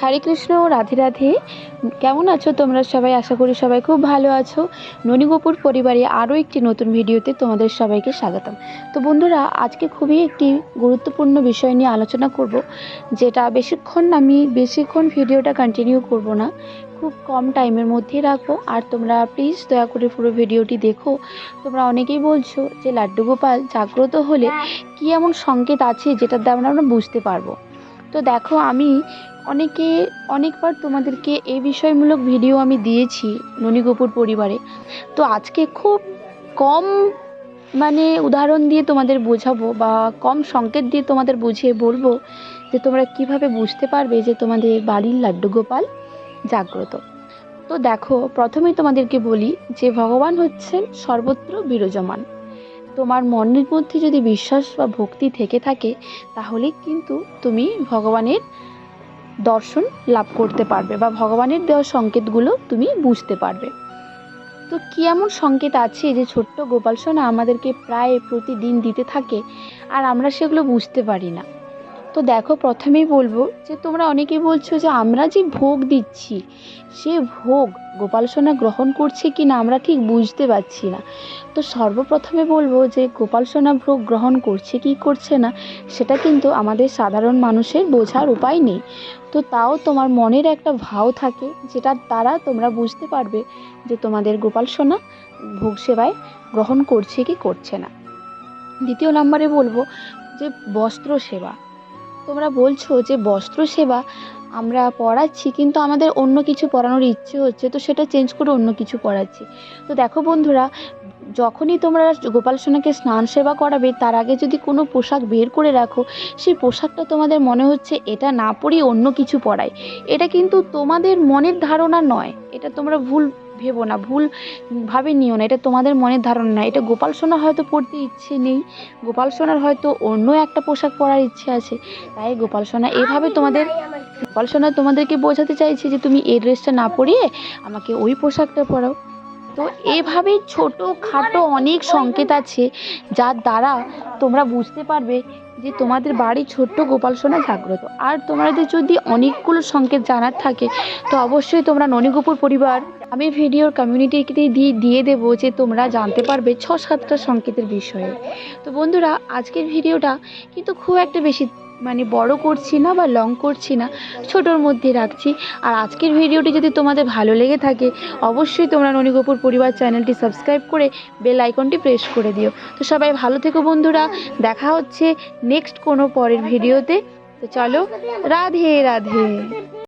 হরে কৃষ্ণ রাধে রাধে। কেমন আছো তোমরা সবাই? আশা করি সবাই খুব ভালো আছো। ননীগোপুর পরিবারে আরও একটি নতুন ভিডিওতে তোমাদের সবাইকে স্বাগতম। তো বন্ধুরা আজকে খুবই একটি গুরুত্বপূর্ণ বিষয় নিয়ে আলোচনা করব যেটা বেশিক্ষণ আমি বেশিক্ষণ ভিডিওটা কন্টিনিউ করব না। খুব কম টাইমের মধ্যেই রাখব। আর তোমরা প্লিজ দয়া করে পুরো ভিডিওটি দেখো। তোমরা অনেকেই বলছো যে লাড্ডু গোপাল জাগ্রত হলে কী এমন সংকেত আছে যেটার দ্বারা আমরা বুঝতে পারব? তো দেখো, আমি অনেকে, অনেকবার তোমাদেরকে এই বিষয়মূলক ভিডিও আমি দিয়েছি ননীগোপুর পরিবারে। তো আজকে খুব কম মানে উদাহরণ দিয়ে তোমাদের বোঝাবো বা কম সংকেত দিয়ে তোমাদের বুঝিয়ে বলব যে তোমরা কীভাবে বুঝতে পারবে যে তোমাদের বাড়ির লাড্ডু গোপাল জাগ্রত। তো দেখো, প্রথমেই তোমাদেরকে বলি যে ভগবান হচ্ছেন সর্বত্র বিরাজমান। তোমার মনের মধ্যে যদি বিশ্বাস বা ভক্তি থেকে থাকে, তাহলে কিন্তু তুমি ভগবানের দর্শন লাভ করতে পারবে বা ভগবানের দেওয়া সংকেতগুলো তুমি বুঝতে পারবে। তো কি এমন সংকেত আছে যে ছোট্ট গোপাল সোনা আমাদেরকে প্রায় প্রতিদিন দিতে থাকে আর আমরা সেগুলো বুঝতে পারি না? তো দেখো প্রথমেই বলব যে তোমরা অনেকেই বলছো যে আমরা যে ভোগ দিচ্ছি, সে ভোগ গোপাল সোনা গ্রহণ করছে কি না আমরা ঠিক বুঝতে পারছি না। তো সর্বপ্রথমে বলব যে গোপাল সোনা ভোগ গ্রহণ করছে কি করছে না, সেটা কিন্তু আমাদের সাধারণ মানুষের বোঝার উপায় নেই। তো তাও তোমার মনের একটা ভাও থাকে যেটার দ্বারা তোমরা বুঝতে পারবে যে তোমাদের গোপাল সোনা ভোগ সেবায় গ্রহণ করছে কি করছে না। দ্বিতীয় নম্বরে বলব যে বস্ত্র সেবা। তোমরা বলছো যে বস্ত্র সেবা আমরা পড়াচ্ছি, কিন্তু আমাদের অন্য কিছু পড়ানোর ইচ্ছে হচ্ছে, তো সেটা চেঞ্জ করে অন্য কিছু পড়াচ্ছি। তো দেখো বন্ধুরা, যখনই তোমরা গোপাল সোনাকে স্নান সেবা করাবে, তার আগে যদি কোনো পোশাক বের করে রাখো, সেই পোশাকটা তোমাদের মনে হচ্ছে এটা না পরিয়ে অন্য কিছু পরাই এটা কিন্তু তোমাদের মনের ধারণা নয়, এটা তোমরা ভুল ভেবো না ভুল ভাবে নিও না এটা তোমাদের মনের ধারণা না। এটা গোপাল সোনা হয়তো পড়তে ইচ্ছে নেই গোপাল সোনার হয়তো অন্য একটা পোশাক পরার ইচ্ছে আছে। তাই গোপাল সোনা এভাবে তোমাদের গোপাল সোনা তোমাদেরকে বোঝাতে চাইছে যে তুমি এই ড্রেসটা না পরিয়ে আমাকে ওই পোশাকটা পরাও। তো এভাবে ছোটো খাটো অনেক সংকেত আছে যার দ্বারা তোমরা বুঝতে পারবে যে তোমাদের বাড়ি ছোট্ট গোপাল সোনা জাগ্রত। আর তোমাদের যদি অনেকগুলো সংকেত জানার থাকে তো অবশ্যই তোমরা ননীগোপুর পরিবার আমি ভিডিওর কমিউনিটিতে দিয়ে দিয়ে দেবো যে তোমরা জানতে পারবে ছ সাতটা সংকেতের বিষয়ে। তো বন্ধুরা, আজকের ভিডিওটা কিন্তু খুব একটা বেশি মানে বড় করছি না বা লং করছি না, ছোটোর মধ্যে রাখছি। আর আজকের ভিডিওটি যদি তোমাদের ভালো লেগে থাকে, অবশ্যই তোমরা ননীগোপুর পরিবার চ্যানেলটি সাবস্ক্রাইব করে বেল আইকনটি প্রেস করে দিও। তো সবাই ভালো থেকো বন্ধুরা, দেখা হচ্ছে নেক্সট কোনো পরের ভিডিওতে। তো চলো, রাধে রাধে।